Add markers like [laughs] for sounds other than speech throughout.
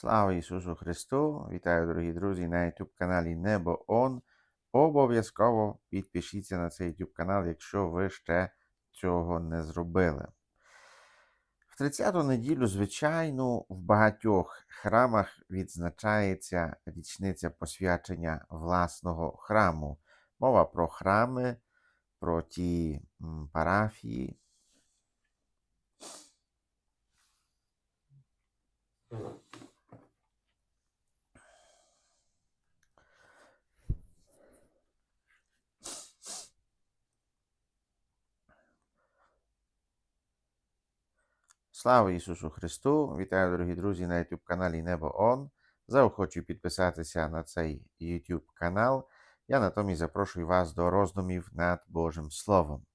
Слава Ісусу Христу! Вітаю, дорогі друзі, на YouTube каналі Небо Он. Обов'язково підпишіться на цей YouTube канал, якщо ви ще цього не зробили. В 30-ту неділю, звичайно, в багатьох храмах відзначається річниця посвячення власного храму. Мова про храми, про ті парафії, Слава Ісусу Христу! Вітаю, дорогі друзі, на YouTube каналі Небо Он. Заохочую підписатися на цей YouTube канал. Я натомість запрошую вас до роздумів над Божим Словом.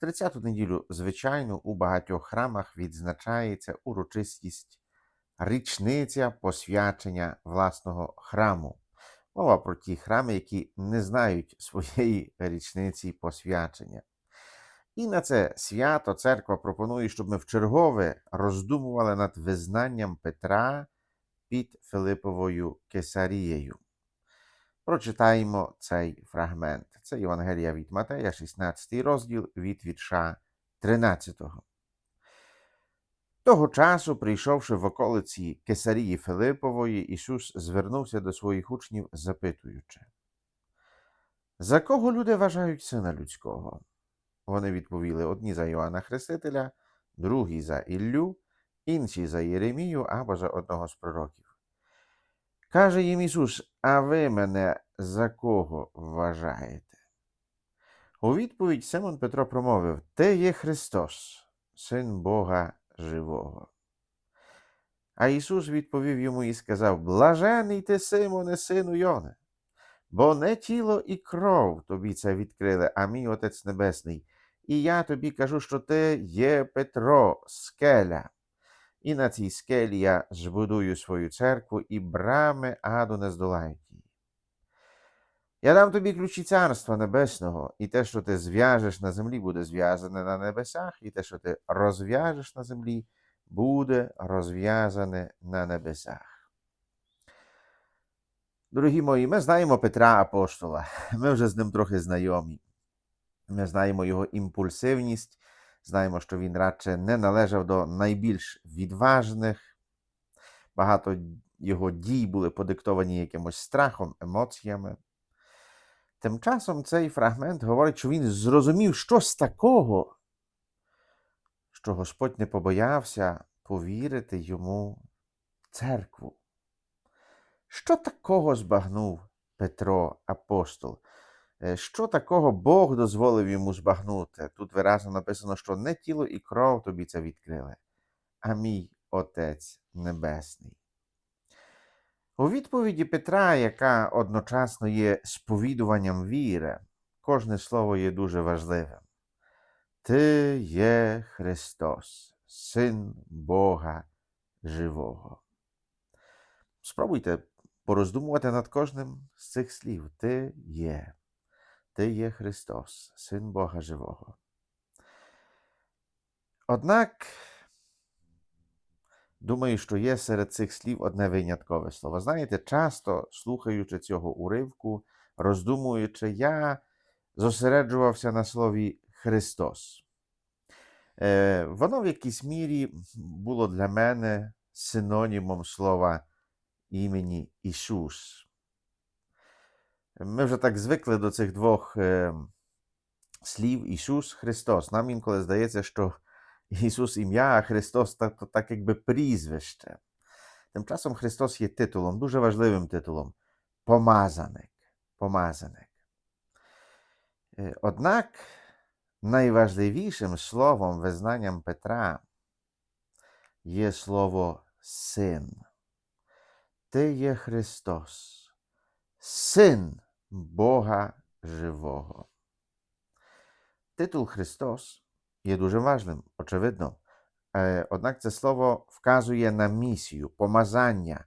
В 30-ту неділю, звичайно, у багатьох храмах відзначається урочистість річниця посвячення власного храму. Мова про ті храми, які не знають своєї річниці посвячення. І на це свято церква пропонує, щоб ми вчергове роздумували над визнанням Петра під Филиповою Кесарією. Прочитаємо цей фрагмент. Це Євангелія від Матея, 16 розділ від вірша 13. Того часу, прийшовши в околиці Кесарії Филипової, Ісус звернувся до своїх учнів, запитуючи: За кого люди вважають сина людського? Вони відповіли одні за Йоанна Хрестителя, другі за Іллю, інші за Єремію або за одного з пророків. Каже їм Ісус, а ви мене за кого вважаєте? У відповідь Симон Петро промовив: Ти є Христос, Син Бога Живого. А Ісус відповів йому і сказав: Блажений ти, Симоне, сину Йоне, бо не тіло і кров тобі це відкрили, а мій Отець Небесний. І я тобі кажу, що ти є Петро, скеля. І на цій скелі я збудую свою церкву, і брами аду не здолають її. Я дам тобі ключі царства небесного, і те, що ти зв'яжеш на землі, буде зв'язане на небесах, і те, що ти розв'яжеш на землі, буде розв'язане на небесах. Дорогі мої, ми знаємо Петра Апостола, [laughs] ми вже з ним трохи знайомі. Ми знаємо його імпульсивність, знаємо, що він радше не належав до найбільш відважних. Багато його дій були подиктовані якимось страхом, емоціями. Тим часом цей фрагмент говорить, що він зрозумів щось такого, що Господь не побоявся повірити йому церкву. Що такого збагнув Петро апостол? Е, Що такого Бог дозволив йому збагнути? Тут виразно написано, що не тіло і кров тобі це відкрили, а мій Отець Небесний. У відповіді Петра, яка одночасно є сповідуванням віри, кожне слово є дуже важливим. Ти є Христос, Син Бога Живого. Спробуйте пороздумувати над кожним з цих слів. Ти є. Ти є Христос, Син Бога Живого. Однак, думаю, що є серед цих слів одне виняткове слово. Знаєте, часто, слухаючи цього уривку, роздумуючи, я зосереджувався на слові Христос. Е, Воно в якійсь мірі було для мене синонімом слова імені Ісус. Ми вже так звикли до цих двох е, слів Ісус Христос. Нам інколи здається, що Ісус ім'я, а Христос так, так якби прізвище. Тим часом Христос є титулом, дуже важливим титулом помазаник. помазаник. Е, Однак найважливішим словом, визнанням Петра є слово син. Ти є Христос син Бога Живого. Титул Христос є дуже важним, очевидно. Е, Однак це слово вказує на місію, помазання,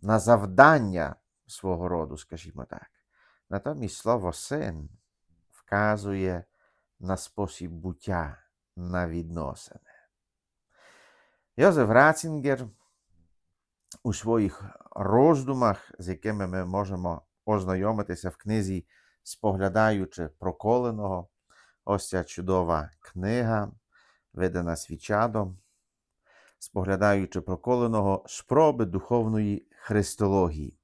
на завдання свого роду, скажімо так. Натомість слово син вказує на спосіб буття, на відносини. Йозеф Рацінгер у своїх роздумах, з якими ми можемо ознайомитися в книзі, споглядаючи проколеного. Ось ця чудова книга, видана свічадом, споглядаючи проколеного спроби духовної христології.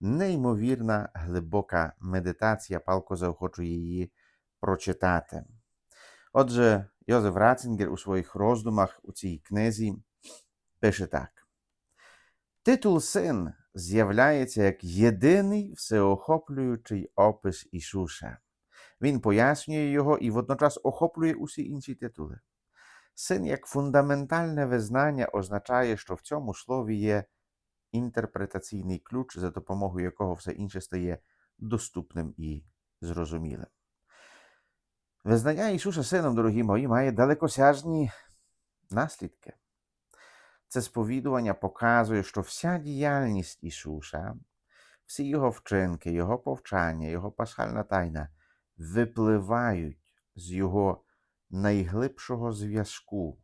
Неймовірна глибока медитація, палко заохочує її прочитати. Отже, Йозеф Ратцингер у своїх роздумах у цій книзі пише так: Титул син з'являється як єдиний всеохоплюючий опис Ісуса. Він пояснює його і водночас охоплює усі інші титули. Син як фундаментальне визнання означає, що в цьому слові є інтерпретаційний ключ, за допомогою якого все інше стає доступним і зрозумілим. Визнання Ісуса Сином, дорогі мої, має далекосяжні наслідки. Це сповідування показує, що вся діяльність Ісуса, всі Його вчинки, Його повчання, Його пасхальна тайна випливають з Його найглибшого зв'язку,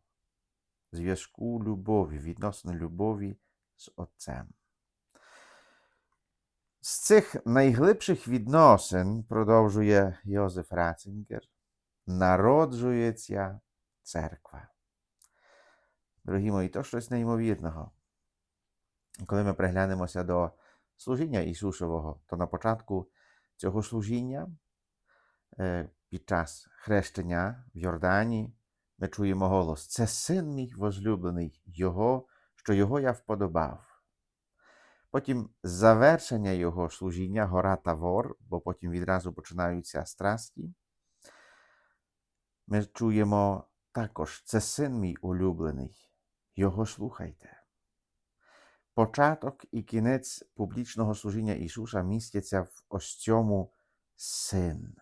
зв'язку любові, відносно любові з Отцем. З цих найглибших відносин, продовжує Йозеф Ратцингер, народжується церква. Дорогі мої, то щось неймовірного. Коли ми приглянемося до служіння Ісусового, то на початку цього служіння, е, під час хрещення в Йордані, ми чуємо голос: Це син мій возлюблений, Його, що Його я вподобав. Потім завершення Його служіння, гора Тавор, бо потім відразу починаються страсті. Ми чуємо також, це син мій улюблений, його слухайте. Початок і кінець публічного служіння Ісуса містяться в ось цьому син.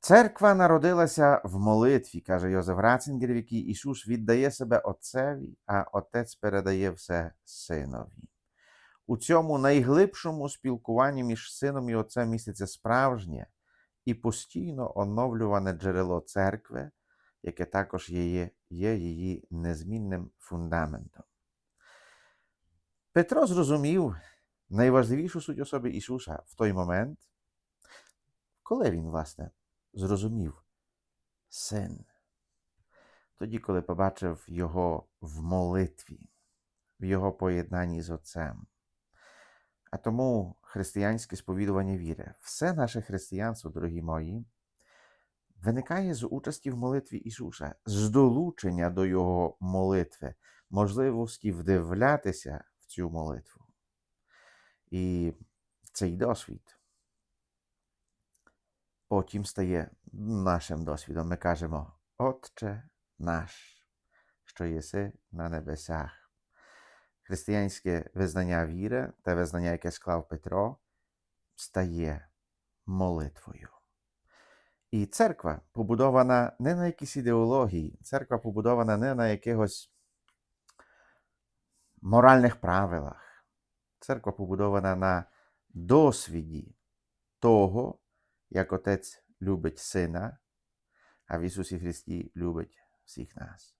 Церква народилася в молитві, каже Йозеф Ратцингер, в якій Ісус віддає себе Отцеві, а Отець передає все Синові. У цьому найглибшому спілкуванні між сином і Отцем міститься справжнє і постійно оновлюване джерело церкви, яке також є, є її незмінним фундаментом. Петро зрозумів найважливішу суть особи Ісуса в той момент, коли він, власне, зрозумів син. Тоді, коли побачив Його в молитві, в Його поєднанні з Отцем. А тому християнське сповідування віри, все наше християнство, дорогі мої, виникає з участі в молитві Ісуса, з долучення до Його молитви, можливості вдивлятися в цю молитву. І цей досвід потім стає нашим досвідом. Ми кажемо, Отче наш, що єси на небесах. Християнське визнання віри, те визнання, яке склав Петро, стає молитвою. І церква побудована не на якісь ідеології, церква побудована не на якихось моральних правилах. Церква побудована на досвіді того, як Отець любить Сина, а в Ісусі Христі любить всіх нас.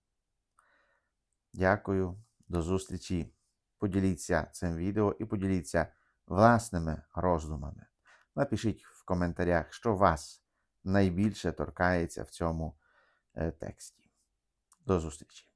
Дякую, до зустрічі. Поділіться цим відео і поділіться власними роздумами. Напишіть в коментарях, що вас найбільше торкається в цьому е, тексті. До зустрічі!